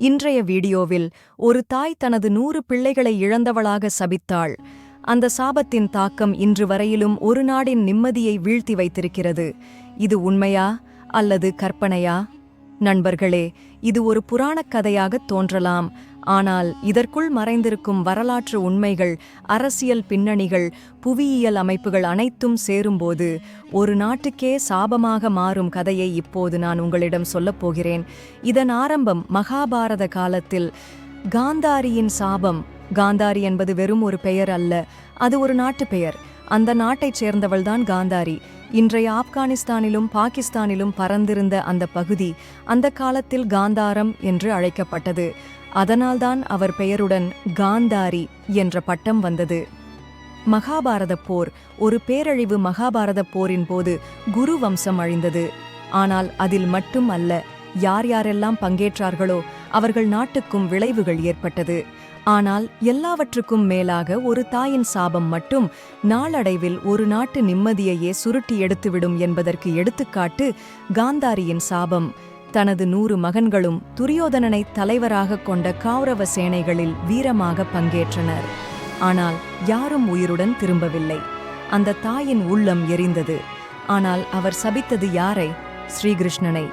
இன்றைய வீடியோவில் ஒரு தாய் தனது நூறு பிள்ளைகளை இழந்தவளாக சபித்தாள். அந்த சாபத்தின் தாக்கம் இன்று வரையிலும் ஒரு நாடின் நிம்மதியை வீழ்த்தி வைத்திருக்கிறது. இது உண்மையா அல்லது கற்பனையா? நண்பர்களே இது ஒரு புராணக் கதையாகத் தோன்றலாம். ஆனால் இதற்குள் மறைந்திருக்கும் வரலாற்று உண்மைகள் அரசியல் பின்னணிகள் புவியியல் அமைப்புகள் அனைத்தும் சேரும்போது ஒரு நாட்டுக்கே சாபமாக மாறும் கதையை இப்போது நான் உங்களிடம் சொல்லப் போகிறேன். இதன் ஆரம்பம் மகாபாரத காலத்தில். காந்தாரியின் சாபம் காந்தாரி என்பது வெறும் ஒரு பெயர் அல்ல அது ஒரு நாட்டு பெயர். அந்த நாட்டைச் சேர்ந்தவள்தான் காந்தாரி. இன்றைய ஆப்கானிஸ்தானிலும் பாகிஸ்தானிலும் பறந்திருந்த அந்த பகுதி அந்த காலத்தில் காந்தாரம் என்று அழைக்கப்பட்டது. அதனால்தான் அவர் பெயருடன் காந்தாரி என்ற பட்டம் வந்தது. மகாபாரத போர் ஒரு பேரழிவு மகாபாரத போரின் போது குரு வம்சம் அழிந்தது. ஆனால் அதில் மட்டும் அல்ல யார் யாரெல்லாம் பங்கேற்றார்களோ அவர்கள் நாட்டுக்கும் விளைவுகள் ஏற்பட்டது. ஆனால் எல்லாவற்றுக்கும் மேலாக ஒரு தாயின் சாபம் மட்டும் நாளடைவில் ஒரு நாட்டு நிம்மதியையே சுருட்டி எடுத்துவிடும் என்பதற்கு எடுத்துக்காட்டு காந்தாரியின் சாபம். தனது நூறு மகன்களும் துரியோதனனை தலைவராகக் கொண்ட கௌரவ சேனைகளில் வீரமாக பங்கேற்றனர். ஆனால் யாரும் உயிருடன் திரும்பவில்லை. அந்த தாயின் உள்ளம் எரிந்தது. ஆனால் அவர் சபித்தது யாரை? ஸ்ரீகிருஷ்ணனை.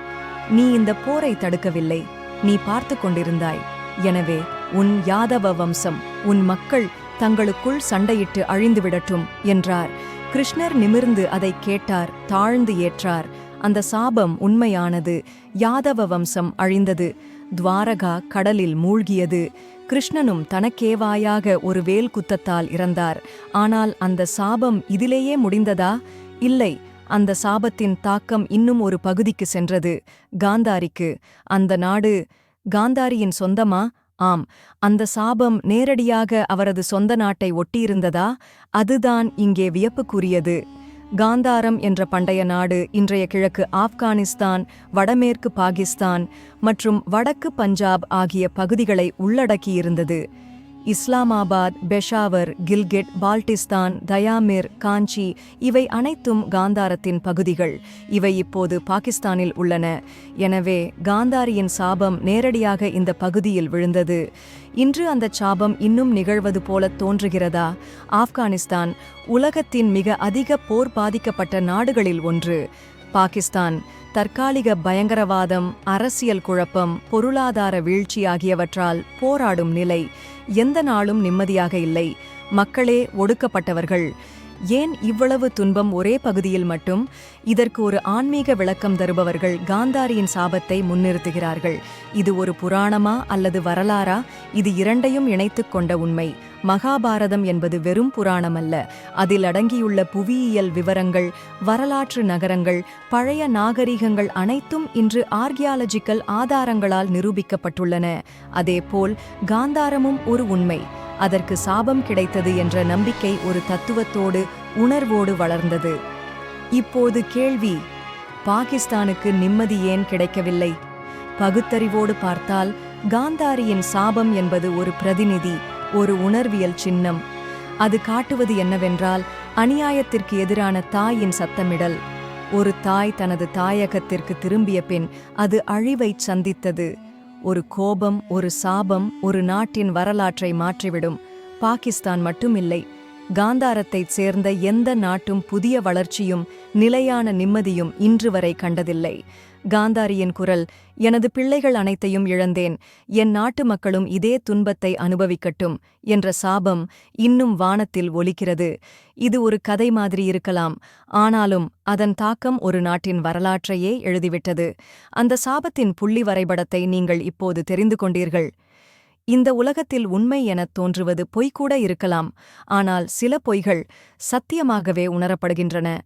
நீ இந்த போரை தடுக்கவில்லை. நீ பார்த்து கொண்டிருந்தாய். எனவே உன் யாதவ வம்சம் உன் மக்கள் தங்களுக்குள் சண்டையிட்டு அழிந்துவிடட்டும் என்றார். கிருஷ்ணர் நிமிர்ந்து அதை கேட்டார் தாழ்ந்து ஏற்றார். அந்த சாபம் உண்மையானது யாதவ வம்சம் அழிந்தது. துவாரகா கடலில் மூழ்கியது. கிருஷ்ணனும் தனக்கேவாயாக ஒரு வேல் குத்தத்தால் இறந்தார். ஆனால் அந்த சாபம் இதிலேயே முடிந்ததா? இல்லை. அந்த சாபத்தின் தாக்கம் இன்னும் ஒரு பகுதிக்கு சென்றது. காந்தாரிக்கு அந்த நாடு காந்தாரியின் சொந்தமா? ஆம் அந்த சாபம் நேரடியாக அவரது சொந்த நாட்டை ஒட்டியிருந்ததா? அதுதான் இங்கே வியப்புக்குரியது. காந்தாரம் என்ற பண்டைய நாடு இன்றைய கிழக்கு ஆப்கானிஸ்தான் வடமேற்கு பாகிஸ்தான் மற்றும் வடக்கு பஞ்சாப் ஆகிய பகுதிகளை உள்ளடக்கியிருந்தது. இஸ்லாமாபாத் பெஷாவர் கில்கெட் பால்டிஸ்தான் தயாமிர் காஞ்சி இவை அனைத்தும் காந்தாரத்தின் பகுதிகள். இவை இப்போது பாகிஸ்தானில் உள்ளன. எனவே காந்தாரியின் சாபம் நேரடியாக இந்த பகுதியில் விழுந்தது. இன்று அந்த சாபம் இன்னும் நிகழ்வது போல தோன்றுகிறதா? ஆப்கானிஸ்தான் உலகத்தின் மிக அதிக போர் பாதிக்கப்பட்ட நாடுகளில் ஒன்று. பாகிஸ்தான் தற்காலிக பயங்கரவாதம் அரசியல் குழப்பம் பொருளாதார வீழ்ச்சி ஆகியவற்றால் போராடும் நிலை. எந்த நாளும் நிம்மதியாக இல்லை. மக்களே ஒடுக்கப்பட்டவர்கள் ஏன் இவ்வளவு துன்பம் ஒரே பகுதியில் மட்டும்? இதற்கு ஒரு ஆன்மீக விளக்கம் தருபவர்கள் காந்தாரியின் சாபத்தை முன்னிறுத்துகிறார்கள். இது ஒரு புராணமா அல்லது வரலாறா? இது இரண்டையும் இணைத்துக் கொண்ட உண்மை. மகாபாரதம் என்பது வெறும் புராணமல்ல. அதில் அடங்கியுள்ள புவியியல் விவரங்கள் வரலாற்று நகரங்கள் பழைய நாகரிகங்கள் அனைத்தும் இன்று ஆர்கியாலஜிக்கல் ஆதாரங்களால் நிரூபிக்கப்பட்டுள்ளன. அதேபோல் காந்தாரமும் ஒரு உண்மை. அதற்கு சாபம் கிடைத்தது என்ற நம்பிக்கை ஒரு தத்துவத்தோடு உணர்வோடு வளர்ந்தது. இப்போது கேள்வி பாகிஸ்தானுக்கு நிம்மதி ஏன் கிடைக்கவில்லை? பகுத்தறிவோடு பார்த்தால் காந்தாரியின் சாபம் என்பது ஒரு பிரதிநிதி ஒரு உணர்வியல் சின்னம். அது காட்டுவது என்னவென்றால் அநியாயத்திற்கு எதிரான தாயின் சத்தமிடல். ஒரு தாய் தனது தாயகத்திற்கு திரும்பிய பின் அது அழிவைச் சந்தித்தது. ஒரு கோபம் ஒரு சாபம் ஒரு நாட்டின் வரலாற்றை மாற்றிவிடும். பாகிஸ்தான் மட்டுமில்லை. காந்தாரத்தைச் சேர்ந்த எந்த நாட்டும் புதிய வளர்ச்சியும் நிலையான நிம்மதியும் இன்று வரை கண்டதில்லை. காந்தாரியின் குரல் எனது பிள்ளைகள் அனைத்தையும் இழந்தேன். என் நாட்டு மக்களும் இதே துன்பத்தை அனுபவிக்கட்டும் என்ற சாபம் இன்னும் வானத்தில் ஒலிக்கிறது. இது ஒரு கதை மாதிரி இருக்கலாம். ஆனாலும் அதன் தாக்கம் ஒரு நாட்டின் வரலாற்றையே எழுதிவிட்டது. அந்த சாபத்தின் புள்ளி வரைபடத்தை நீங்கள் இப்போது தெரிந்து கொண்டீர்கள். இந்த உலகத்தில் உண்மை எனத் தோன்றுவது பொய்கூட இருக்கலாம். ஆனால் சில பொய்கள் சத்தியமாகவே உணரப்படுகின்றன.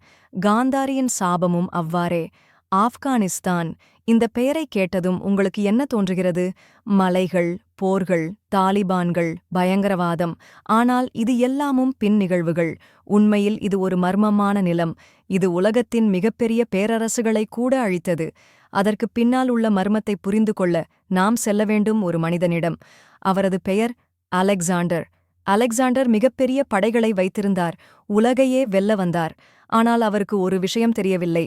காந்தாரியின் சாபமும் அவ்வாறே. ஆப்கானிஸ்தான். இந்த பெயரை கேட்டதும் உங்களுக்கு என்ன தோன்றுகிறது? மலைகள் போர்கள் தாலிபான்கள் பயங்கரவாதம். ஆனால் இது எல்லாமும் பின் நிகழ்வுகள். உண்மையில் இது ஒரு மர்மமான நிலம். இது உலகத்தின் மிகப்பெரிய பேரரசுகளை கூட அழித்தது. அதற்கு பின்னால் உள்ள மர்மத்தை புரிந்து கொள்ள நாம் செல்ல வேண்டும் ஒரு மனிதனிடம். அவரது பெயர் அலெக்சாண்டர். அலெக்சாண்டர் மிகப்பெரிய படைகளை வைத்திருந்தார். உலகையே வெல்ல வந்தார். ஆனால் அவருக்கு ஒரு விஷயம் தெரியவில்லை.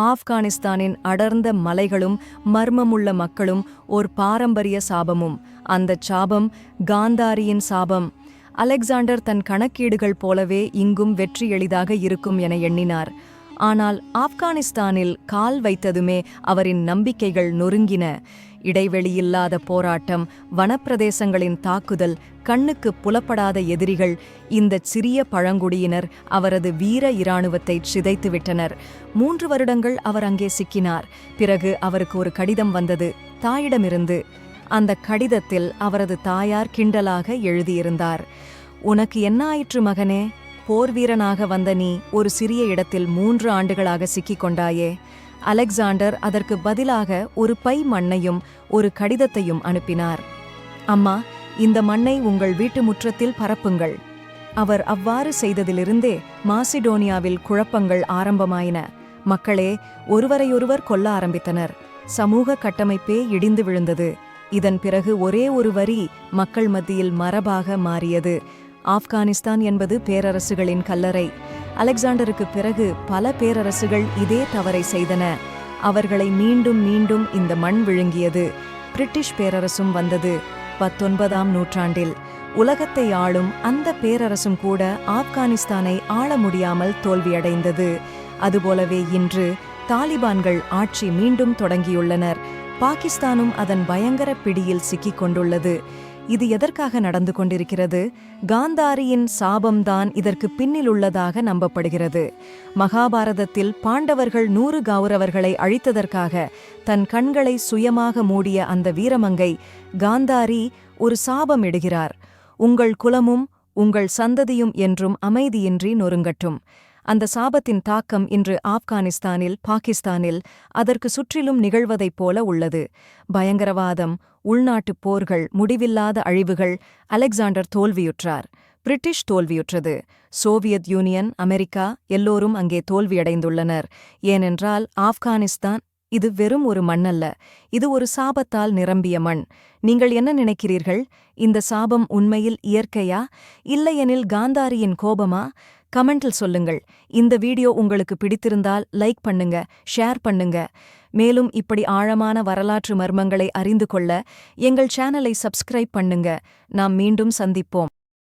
ஆப்கானிஸ்தானின் அடர்ந்த மலைகளும் மர்மமுள்ள மக்களும் ஓர் பாரம்பரிய சாபமும். அந்த சாபம் காந்தாரியின் சாபம். அலெக்சாண்டர் தன் கணக்கீடுகள் போலவே இங்கும் வெற்றி எளிதாக இருக்கும் என எண்ணினார். ஆனால் ஆப்கானிஸ்தானில் கால் வைத்ததுமே அவரின் நம்பிக்கைகள் நொறுங்கின. இடைவெளியில்லாத போராட்டம் வனப்பிரதேசங்களின் தாக்குதல் கண்ணுக்கு புலப்படாத எதிரிகள் இந்தச் சிறிய பழங்குடியினர் அவரது வீர இராணுவத்தை சிதைத்துவிட்டனர். மூன்று வருடங்கள் அவர் அங்கே சிக்கினார். பிறகு அவருக்கு ஒரு கடிதம் வந்தது தாயிடமிருந்து. அந்த கடிதத்தில் அவரது தாயார் கிண்டலாக எழுதியிருந்தார். உனக்கு என்ன ஆயிற்று மகனே? போர் வீரனாக வந்த நீ ஒரு சிறிய இடத்தில் மூன்று ஆண்டுகளாக சிக்கிக் கொண்டாயே அலெக்சாண்டர் அதற்கு பதிலாக ஒரு பை மண்ணையும் ஒரு கடிதத்தையும் அனுப்பினார். அம்மா இந்த மண்ணை உங்கள் வீட்டு முற்றத்தில் பரப்புங்கள். அவர் அவ்வாறு செய்ததிலிருந்தே மாசிடோனியாவில் குழப்பங்கள் ஆரம்பமாயின. மக்களே ஒருவரையொருவர் கொல்ல ஆரம்பித்தனர். சமூக கட்டமைப்பே இடிந்து விழுந்தது. இதன் பிறகு ஒரே ஒரு வரி மக்கள் மத்தியில் மரபாக மாறியது. ஆப்கானிஸ்தான் என்பது பேரரசுகளின் கல்லறை. அலெக்சாண்டருக்கு பிறகு பல பேரரசுகள் இதே தவறை செய்தன. அவர்களை மீண்டும் மீண்டும் இந்த மண் விழுங்கியது. பிரிட்டிஷ் பேரரசும் வந்தது. பத்தொன்பதாம் நூற்றாண்டில் உலகத்தை ஆளும் அந்த பேரரசும் கூட ஆப்கானிஸ்தானை ஆள முடியாமல் தோல்வியடைந்தது. அதுபோலவே இன்று தாலிபான்கள் ஆட்சி மீண்டும் தொடங்கியுள்ளனர். பாகிஸ்தானும் அதன் பயங்கர பிடியில் சிக்கிக் கொண்டுள்ளது இது எதற்காக நடந்து கொண்டிருக்கிறது? காந்தாரியின் சாபம்தான் இதற்கு பின்னில் உள்ளதாக நம்பப்படுகிறது. மகாபாரதத்தில் பாண்டவர்கள் நூறு கௌரவர்களை அழித்ததற்காக தன் கண்களை சுயமாக மூடிய அந்த வீரமங்கை காந்தாரி ஒரு சாபம் இடுகிறார் உங்கள் குலமும் உங்கள் சந்ததியும் என்றும் அமைதியின்றி நொறுங்கட்டும். அந்த சாபத்தின் தாக்கம் இன்று ஆப்கானிஸ்தானில் பாகிஸ்தானில் அதற்கு சுற்றிலும் நிகழ்வதைப் போல உள்ளது. பயங்கரவாதம் உள்நாட்டுப் போர்கள் முடிவில்லாத அழிவுகள் அலெக்சாண்டர் தோல்வியுற்றார். பிரிட்டிஷ் தோல்வியுற்றது. சோவியத் யூனியன் அமெரிக்கா எல்லோரும் அங்கே தோல்வியடைந்துள்ளனர். ஏனென்றால் ஆப்கானிஸ்தான் இது வெறும் ஒரு மண்ணல்ல. இது ஒரு சாபத்தால் நிரம்பிய மண். நீங்கள் என்ன நினைக்கிறீர்கள்? இந்த சாபம் உண்மையில் இயற்கையா? இல்லையெனில் காந்தாரியின் கோபமா? கமெண்டில் சொல்லுங்கள். இந்த வீடியோ உங்களுக்கு பிடித்திருந்தால் லைக் பண்ணுங்க ஷேர் பண்ணுங்க. மேலும் இப்படி ஆழமான வரலாற்று மர்மங்களை அறிந்து கொள்ள எங்கள் சேனலை சப்ஸ்கிரைப் பண்ணுங்க. நாம் மீண்டும் சந்திப்போம்.